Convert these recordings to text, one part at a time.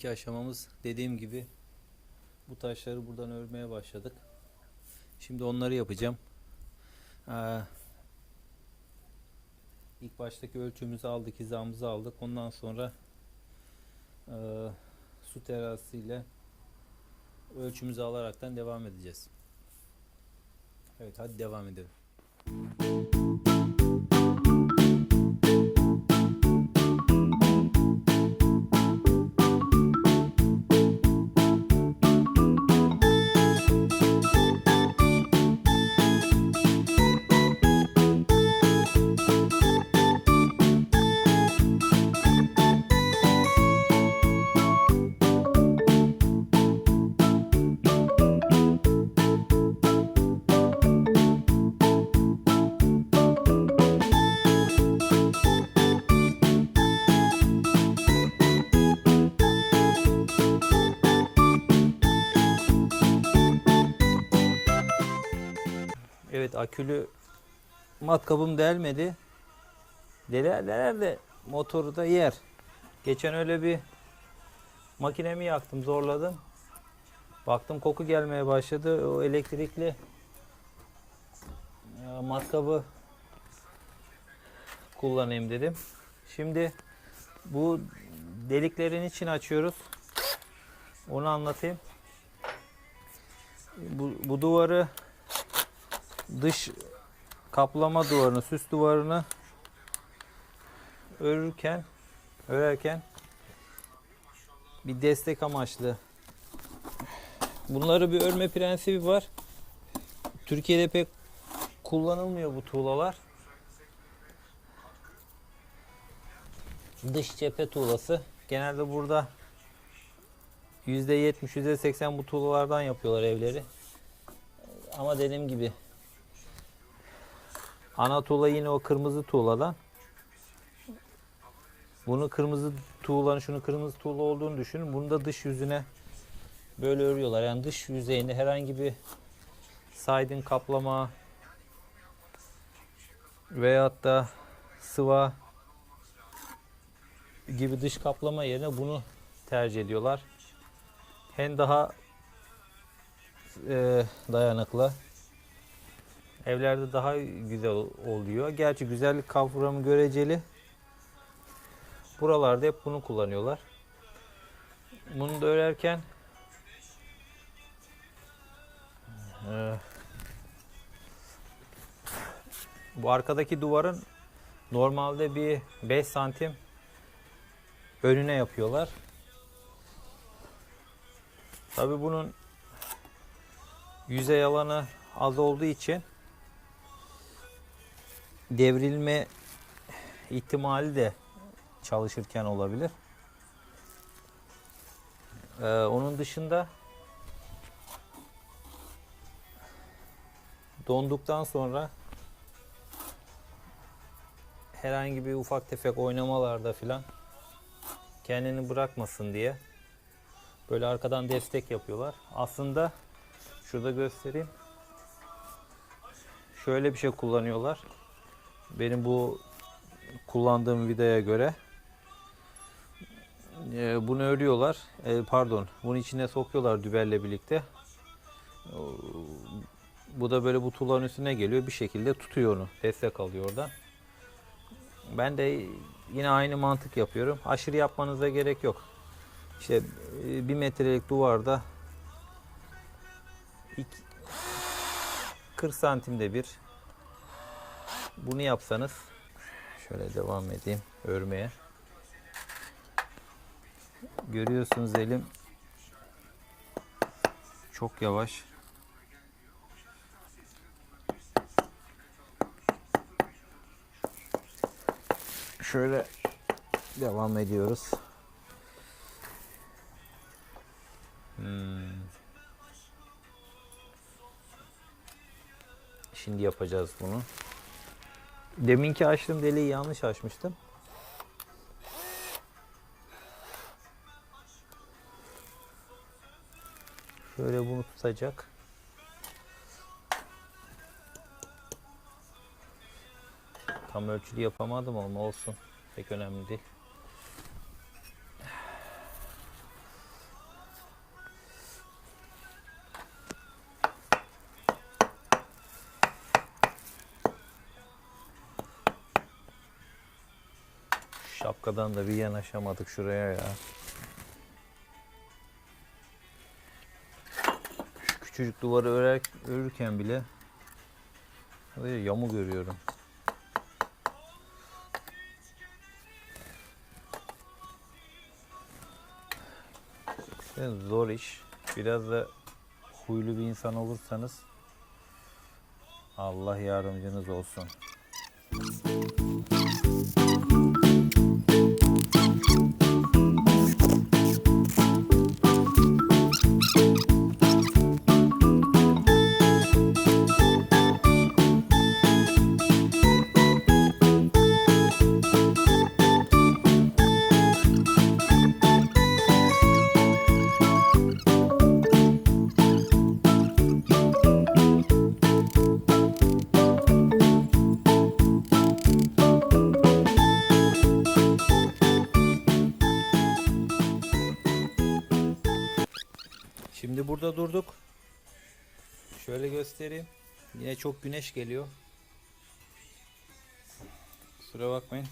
önceki aşamamız dediğim gibi bu taşları buradan örmeye başladık. Şimdi onları yapacağım. Ee, ilk baştaki ölçümüzü aldık, hizamızı aldık. Ondan sonra e, su terasıyla ölçümüzü alaraktan devam edeceğiz. Evet hadi devam edelim. Evet akülü matkabım delmedi. Deler de motoru da yer. Geçen öyle bir makinemi yaktım zorladım. Baktım koku gelmeye başladı. O elektrikli e, matkabı kullanayım dedim. Şimdi bu deliklerin için açıyoruz. Onu anlatayım. Bu, bu duvarı dış kaplama duvarını, süs duvarını örürken örerken bir destek amaçlı bunları bir örme prensibi var. Türkiye'de pek kullanılmıyor bu tuğlalar. Dış cephe tuğlası. Genelde burada %70, %80 bu tuğlalardan yapıyorlar evleri. Ama dediğim gibi Ana tuğla yine o kırmızı tuğladan. Bunu kırmızı tuğlanın şunu kırmızı tuğla olduğunu düşünün. Bunu da dış yüzüne böyle örüyorlar. Yani dış yüzeyinde herhangi bir saydın kaplama veyahut da sıva gibi dış kaplama yerine bunu tercih ediyorlar. Hem daha e, dayanıklı Evlerde daha güzel oluyor. Gerçi güzellik kavramı göreceli. Buralarda hep bunu kullanıyorlar. Bunu da örerken e, bu arkadaki duvarın normalde bir 5 santim önüne yapıyorlar. Tabi bunun yüzey alanı az olduğu için devrilme ihtimali de çalışırken olabilir. Ee, onun dışında donduktan sonra herhangi bir ufak tefek oynamalarda filan kendini bırakmasın diye böyle arkadan destek yapıyorlar. Aslında şurada göstereyim. Şöyle bir şey kullanıyorlar. Benim bu kullandığım vidaya göre e, bunu örüyorlar. E, pardon, bunu içine sokuyorlar dübelle birlikte. Bu da böyle bu tuğlanın üstüne geliyor. Bir şekilde tutuyor onu. Destek alıyor oradan. Ben de yine aynı mantık yapıyorum. Aşırı yapmanıza gerek yok. İşte e, bir metrelik duvarda iki, 40 santimde bir bunu yapsanız şöyle devam edeyim örmeye. Görüyorsunuz elim çok yavaş. Şöyle devam ediyoruz. Hmm. Şimdi yapacağız bunu. Deminki açtığım deliği yanlış açmıştım. Şöyle bunu tutacak. Tam ölçülü yapamadım ama olsun. Pek önemli değil. Şapkadan da bir yanaşamadık şuraya ya. Şu küçücük duvarı örer, örürken bile böyle yamu görüyorum. Zor iş. Biraz da huylu bir insan olursanız Allah yardımcınız olsun. Şimdi burada durduk. Şöyle göstereyim. Yine çok güneş geliyor. Kusura bakmayın.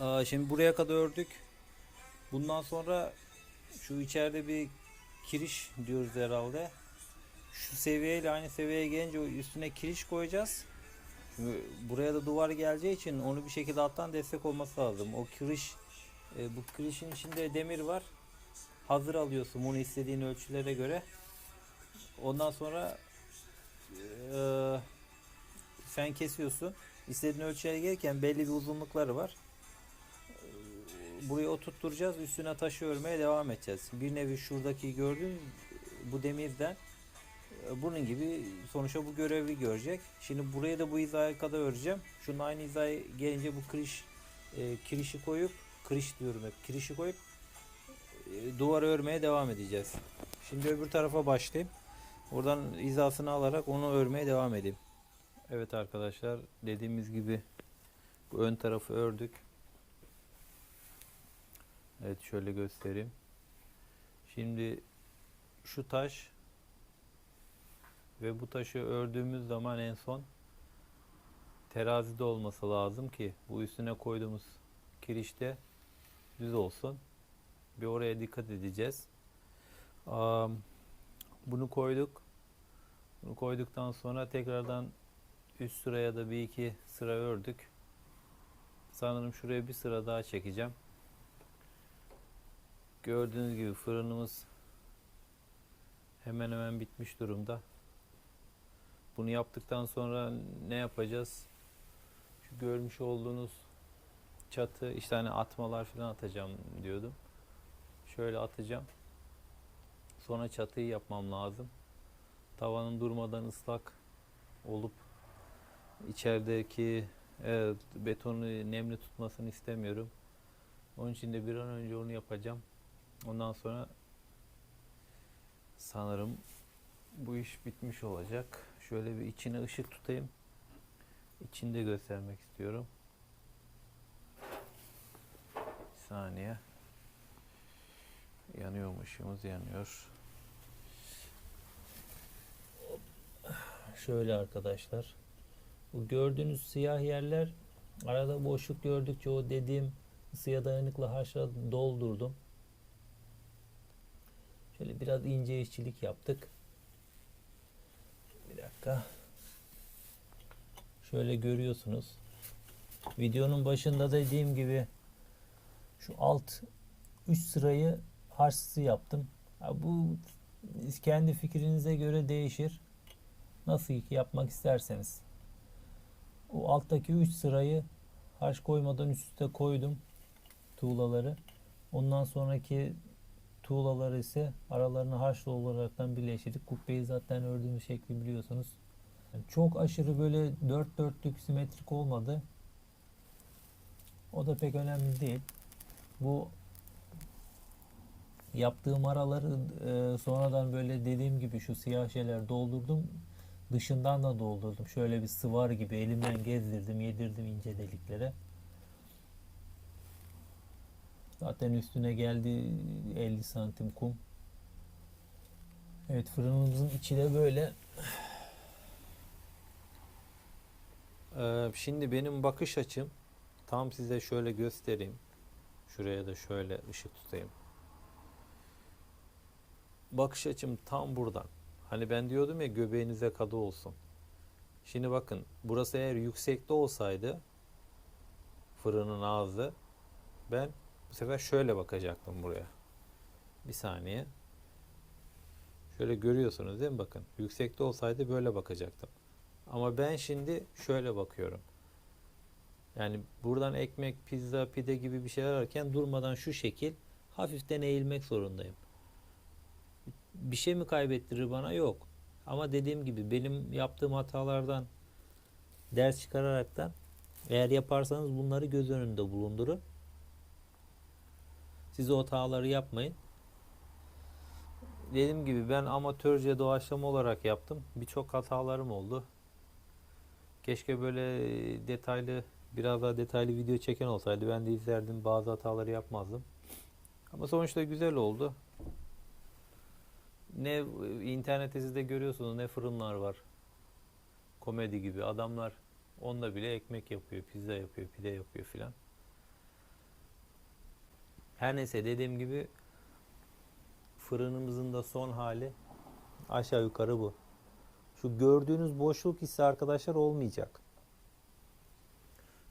Aa, şimdi buraya kadar ördük. Bundan sonra şu içeride bir kiriş diyoruz herhalde. Şu seviyeyle aynı seviyeye gelince üstüne kiriş koyacağız. Buraya da duvar geleceği için onu bir şekilde alttan destek olması lazım. O kiriş e, bu kirişin içinde demir var. Hazır alıyorsun bunu istediğin ölçülere göre. Ondan sonra e, sen kesiyorsun. İstediğin ölçüye gelirken belli bir uzunlukları var. Buraya oturtturacağız. Üstüne taşı örmeye devam edeceğiz. Bir nevi şuradaki gördüğün bu demirden e, bunun gibi sonuçta bu görevi görecek. Şimdi buraya da bu hizaya kadar öreceğim. Şunun aynı hizaya gelince bu kiriş e, kirişi koyup kiriş diyorum hep kirişi koyup e, örmeye devam edeceğiz. Şimdi öbür tarafa başlayayım. Oradan hizasını alarak onu örmeye devam edeyim. Evet arkadaşlar dediğimiz gibi bu ön tarafı ördük. Evet şöyle göstereyim. Şimdi şu taş ve bu taşı ördüğümüz zaman en son terazide olması lazım ki bu üstüne koyduğumuz kirişte düz olsun. Bir oraya dikkat edeceğiz. Am, Bunu koyduk. Bunu koyduktan sonra tekrardan üst sıraya da bir iki sıra ördük. Sanırım şuraya bir sıra daha çekeceğim. Gördüğünüz gibi fırınımız hemen hemen bitmiş durumda. Bunu yaptıktan sonra ne yapacağız? Şu görmüş olduğunuz çatı işte hani atmalar falan atacağım diyordum. Şöyle atacağım. Sonra çatıyı yapmam lazım. Tavanın durmadan ıslak olup içerideki evet, betonu nemli tutmasını istemiyorum. Onun için de bir an önce onu yapacağım. Ondan sonra sanırım bu iş bitmiş olacak. Şöyle bir içine ışık tutayım. İçinde göstermek istiyorum. Bir saniye. Yanıyor mu ışığımız yanıyor. Şöyle arkadaşlar. Bu gördüğünüz siyah yerler arada boşluk gördükçe o dediğim ısıya dayanıklı haşla doldurdum. Şöyle biraz ince işçilik yaptık. Bir dakika. Şöyle görüyorsunuz. Videonun başında dediğim gibi şu alt 3 sırayı harçsız yaptım. Ha, bu kendi fikrinize göre değişir. Nasıl yapmak isterseniz. O alttaki 3 sırayı harç koymadan üst üste koydum tuğlaları. Ondan sonraki tuğlaları ise aralarını harçlı olaraktan birleştirdik. Kubbeyi zaten ördüğümüz şekli biliyorsunuz. Yani çok aşırı böyle dört dörtlük simetrik olmadı. O da pek önemli değil. Bu yaptığım araları e, sonradan böyle dediğim gibi şu siyah şeyler doldurdum. Dışından da doldurdum. Şöyle bir sıvar gibi elimden gezdirdim, yedirdim ince deliklere. Zaten üstüne geldi 50 santim kum. Evet fırınımızın içi de böyle. Ee, şimdi benim bakış açım tam size şöyle göstereyim. Şuraya da şöyle ışık tutayım. Bakış açım tam buradan. Hani ben diyordum ya göbeğinize kadı olsun. Şimdi bakın burası eğer yüksekte olsaydı fırının ağzı ben bu sefer şöyle bakacaktım buraya. Bir saniye. Şöyle görüyorsunuz değil mi bakın. Yüksekte olsaydı böyle bakacaktım. Ama ben şimdi şöyle bakıyorum. Yani buradan ekmek, pizza, pide gibi bir şeyler ararken durmadan şu şekil hafiften eğilmek zorundayım. Bir şey mi kaybettirir bana? Yok. Ama dediğim gibi benim yaptığım hatalardan ders çıkararaktan eğer yaparsanız bunları göz önünde bulundurun. Siz o hataları yapmayın. Dediğim gibi ben amatörce doğaçlama olarak yaptım. Birçok hatalarım oldu. Keşke böyle detaylı, biraz daha detaylı video çeken olsaydı ben de izlerdim, bazı hataları yapmazdım. Ama sonuçta güzel oldu. Ne internette siz de görüyorsunuz ne fırınlar var. Komedi gibi adamlar onda bile ekmek yapıyor, pizza yapıyor, pide yapıyor filan. Her neyse dediğim gibi fırınımızın da son hali aşağı yukarı bu. Şu gördüğünüz boşluk ise arkadaşlar olmayacak.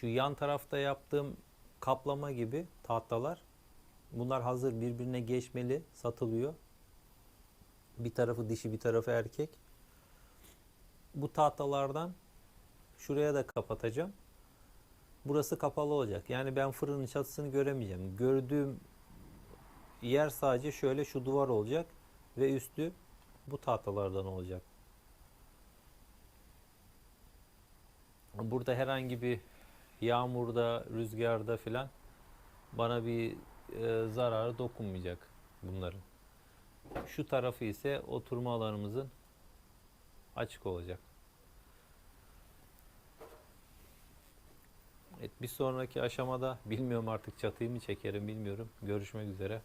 Şu yan tarafta yaptığım kaplama gibi tahtalar bunlar hazır birbirine geçmeli satılıyor. Bir tarafı dişi bir tarafı erkek. Bu tahtalardan şuraya da kapatacağım. Burası kapalı olacak. Yani ben fırının çatısını göremeyeceğim. Gördüğüm yer sadece şöyle şu duvar olacak ve üstü bu tahtalardan olacak. Burada herhangi bir yağmurda, rüzgarda filan bana bir e, zararı dokunmayacak bunların. Şu tarafı ise oturma alanımızın açık olacak. Evet, bir sonraki aşamada bilmiyorum artık çatıyı mı çekerim bilmiyorum. Görüşmek üzere.